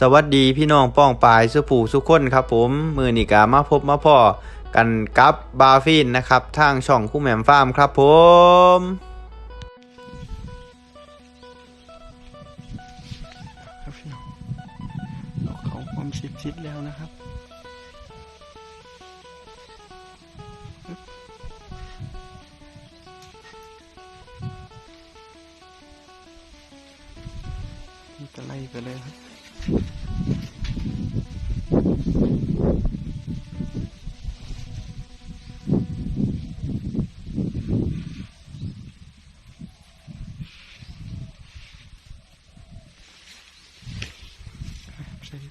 สวัสดีพี่น้องป้องปายสุผูสุคนครับผมมือนี่กามาพบมาพ่อกันกับบาฟินนะครับทางช่องคู่แหม่มฟาร์มครับผมครับพี่น้องดอกเขาความชิดชิดแล้วนะครับฮึบนี่ก็ไล่ไปเลยครับ ใส่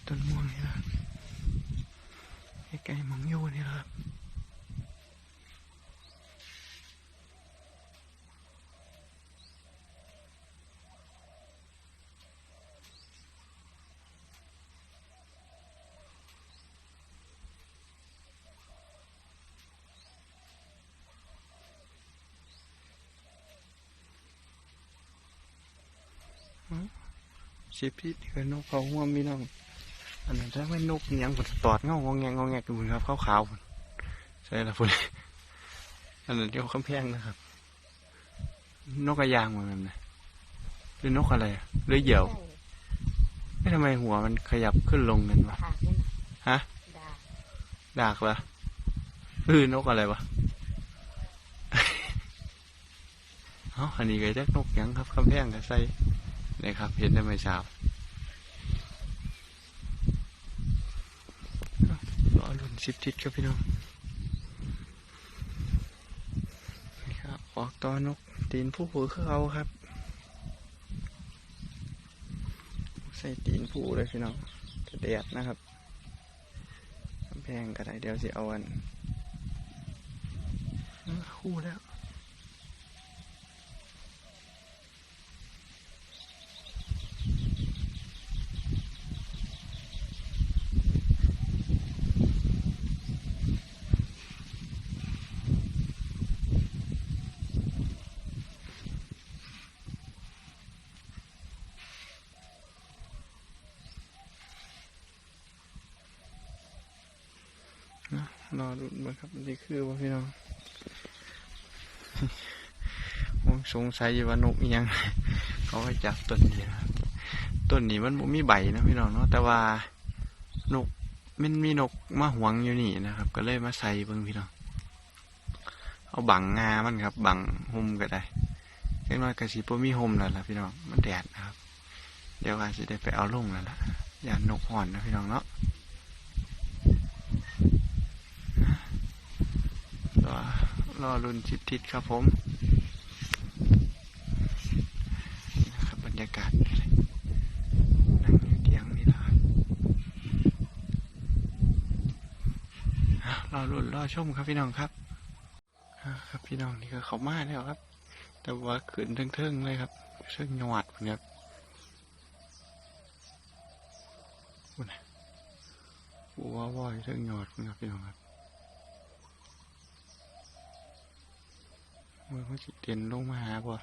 ต้นม่วงนี่นะครับใกล้ๆหมองโยนี่นะครับ สิพี่เดือนนกเขาหัวมีน้องอันนั้นถ้าไม่นกอิหยังผลตอดเงางองแงงงอแงกดูครับขาวขาวๆพุ่นใช่ละพุ่นอันนั้นเดียวคำแพงนะครับ นกกระยางเหมือนกันนะหรือนกอะไรอะหรือเหยี่ยวไม่ทำไมหัวมันขยับขึ้นลงกันวะถากนี่นะฮะดาดากเหรอเออนกอะไรวะเอ้าอันนี้ก็จะนกหยังครับคำแพงกับใส่ นี่ครับ เห็นได้ไหมสาวรอรุ่นสิบทิศครับพี่น้องนี่ครับออกตอนกตีนผู้ผูคือเขาครับ ใส่ตีนผู้เลยพี่น้องจะแดดนะครับกำแพงก็ได้เดี๋ยวสิเอาอันเอ้อคู่แล้ว รอนรุนมาครับนี่คือว่าพี่น้องผมสงสัยยีว่านกยังเขาไปจับต้นนี้นะครับต้นนี้มันบ่มีใบนะพี่น้องเนาะแต่ว่านกมันมีนกมาหวงอยู่นี่นะครับ ก็เลยมาใส่เบิ่งพี่น้องเอาบังงามันครับ บังห่มก็ได้เล็กน้อยกระสีบ่มีห่มแล้วล่ะพี่น้องมันแดดนะครับ เดี๋ยวอาจจะได้ไปเอาลงแล้วล่ะอย่านกห่อนนะพี่น้องเนาะ รอ รอรุ่นชิดทิศครับผมนะครับบรรยากาศนั่งอยู่เตียงนี่นะรอะรอรุ่นรอชมครับพี่น้องครับครับพี่น้องนี่ก็เขามาแล้วครับ แต่ว่าขืนเทิงๆเลยครับเชิงหยวัดพุ่นครับพุ่นะวัวว่อยเชิงหยวัดพุ่นครับพี่น้องครับ มันก็สิเด่นลงมาหาบ่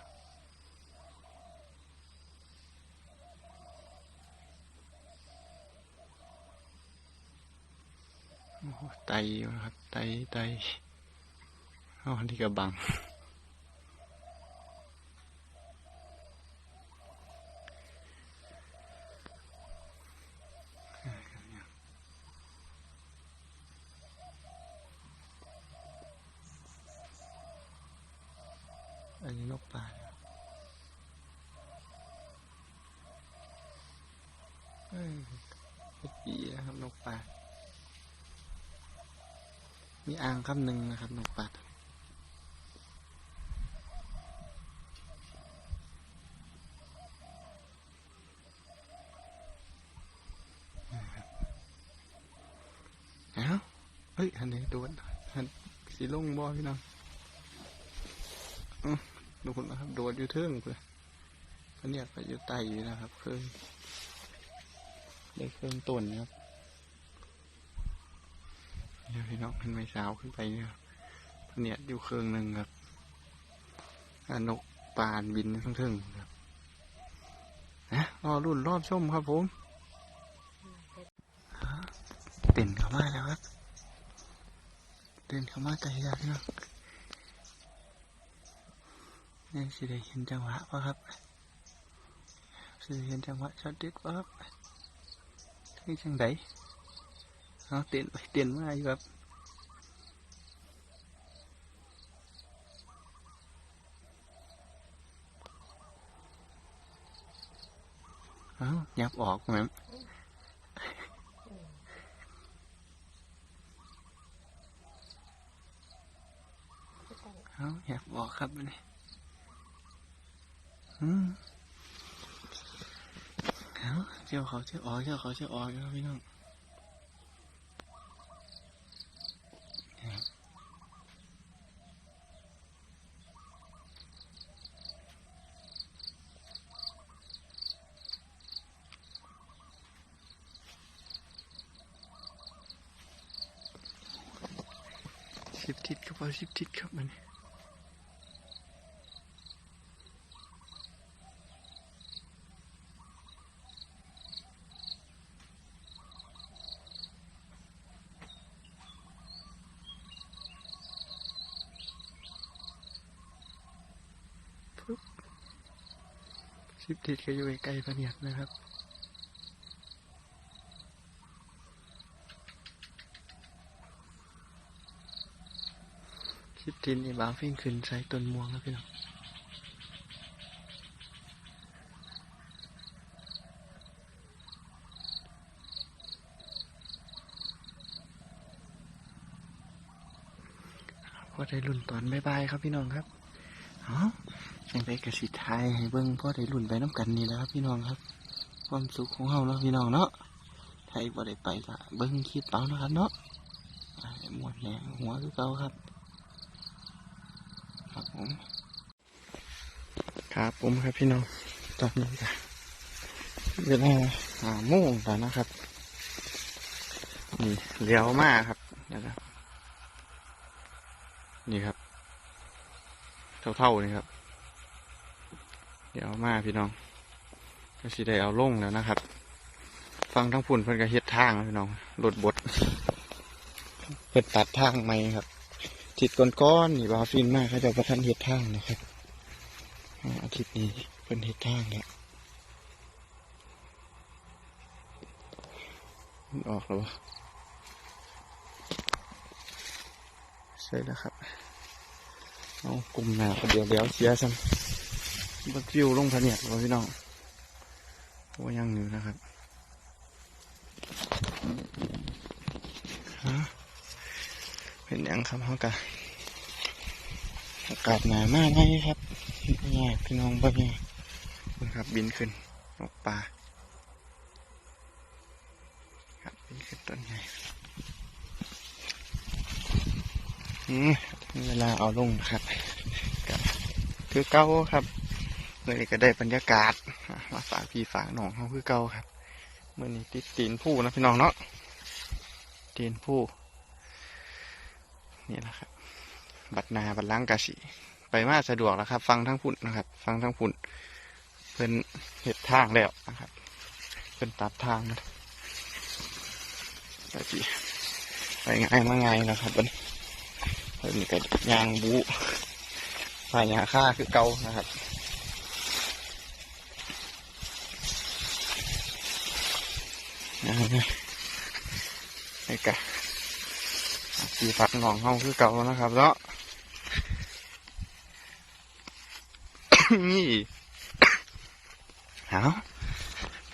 โอ้ไตครับไตไตอ๋อนี่ก็บัง อันนี้นกป่าเนี่ยเอ้ยปีนะครับนกป่ามีอ่างคำหนึ่งนะครับนกป่าตัวนี้นะครับเอ้าเฮ้ยอันนี้โดนอันสีลงบ่พี่น้อง ดูคนนะครับ โดดอยู่เทิงเพื่อเขาเนี่ยก็อยู่ไตอยู่นะครับเคยได้เครื่องต้นนะครับเดี๋ยวพี่น้องเป็นไม้สาวขึ้นไปเนี่ยเนี่ยอยู่เครื่องหนึ่งครับนกปานบินทั้งเทิงครับนะรอรุ่นรอบชมครับผมเต้นเข้ามาแล้วครับเต้นเข้ามาไกลแล้วพี่น้องนี่สิได้เนจังหวะ ป่ะครับสิได้เห็นจังหวะช็อตเด็ดป่ะครับนี่จังไดเอาเต้นไป เต้นมาอยู่ครับเชื่ออยากบอกครับมันนี่อืมเอเจ้าเขาเจ้าออกเจ้าเขาเจ้าออกครับพี่น้องสิบทิศครับพอสิบทิศครับมันปุ๊บ สิบทิศก็อยู่ใกล้ๆพะเนียดนะครับสิบทิศนี่บางฟิ่งขึ้นใส่ต้นม่วงครับพี่น้องพอได้รุ่นตอนบายๆครับพี่น้องครับ อ๋อ ยังไดกระสิทายให้เบิ้งพ่อได้รุ่นไปน้ำกันนี่แล้วครับพี่น้องครับ ความสุขของเฮาเนาะพี่น้องเนาะไทยบ่ได้ไปละเบิ้งคิดเปล่านะครับเนาะหมวนแหงหัวคือเก่าครับ ครับผมครับผมครับพี่น้องตอนนี้ก็เวลาหาโมงแล้วนะครับนี่เลี้ยวมากครับนะครับ นี่ครับ เท่าๆนี่ครับ เดี๋ยวมาพี่น้องก็สิได้เอาลงแล้วนะครับ ฟังทั้งฝุ่นเพิ่นก็เฮ็ดทางพี่น้องรถบดเพิ่นตัดทางใหม่ครับทิศก้อนๆนี่บาฟินมากเขาเจะประทันเฮ็ดทางนะครับอาทิตย์นี้เพิ่นเฮ็ดทางแล้วมันออกแล้ววะใช่แล้วครับ เอากลุ่มหนาเดี๋ยวเดี๋ยวเสียซ้ำ บัดวิวลงพะเนียดวะพี่น้องโอ้ยังอยู่นะครับฮะเป็นยังครับเขากะอากาศหนามากเลยครับแย่พี่น้องบ้านี่ยครับบินขึ้นนกปลาครับบินขึ้นต้นใหญ่เวลาเอาลงนะครับคือเก้าครับ เมื่อนี้ก็ได้บรรยากาศมาฝากพี่ฝากน้องเขาคือเก้าครับเมื่อนี้ติดตีนผู้นะพี่น้องเนาะตีนผู้นี่แหละครับ บัดนาบัดล้างกะสีไปมาสะดวกแล้วครับ ฟังทั้งพุ่นนะครับ ฟังทั้งพุ่นเพิ่นเห็ดทางแล้วนะครับเพิ่นตัดทางนะกะสีไปง่ายมาง่ายนะครับเพิ่นเพิ่นก็ยางบูฝ่ายยาค่าคือเกานะครับ นะฮะไอ้กะสีฝักหนองเฮาคือเก่านะครับเนาะนี่เอา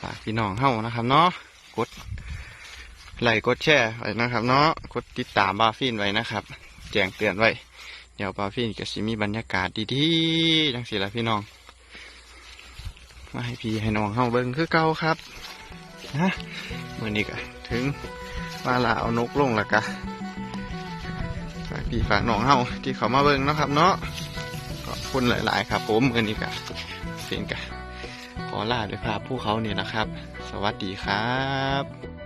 ฝากพี่น้องเฮานะครับ เนาะกดไลค์กดแชร์ไว้นะครับ เนาะกดติดตามบาฟินไว้นะครับ แจ้งเตือนไว้ เดี๋ยวปาฟินก็สิมีบรรยากาศดีๆจังสิละพี่น้องมาให้พี่ให้น้องเฮาเบิ่งคือเก่าครับ นะเมื่อนี้ก็ถึงมาลาเอานกลงแล้วกะฝากพี่ฝากน้องเฮาที่เขามาเบิ่งนะครับ เนาะขอบคุณหลาย ๆ ครับ ผมเมื่อนี้กะเสียงกะขอลาด้วยภาพผู้เขานี่นะครับ สวัสดีครับ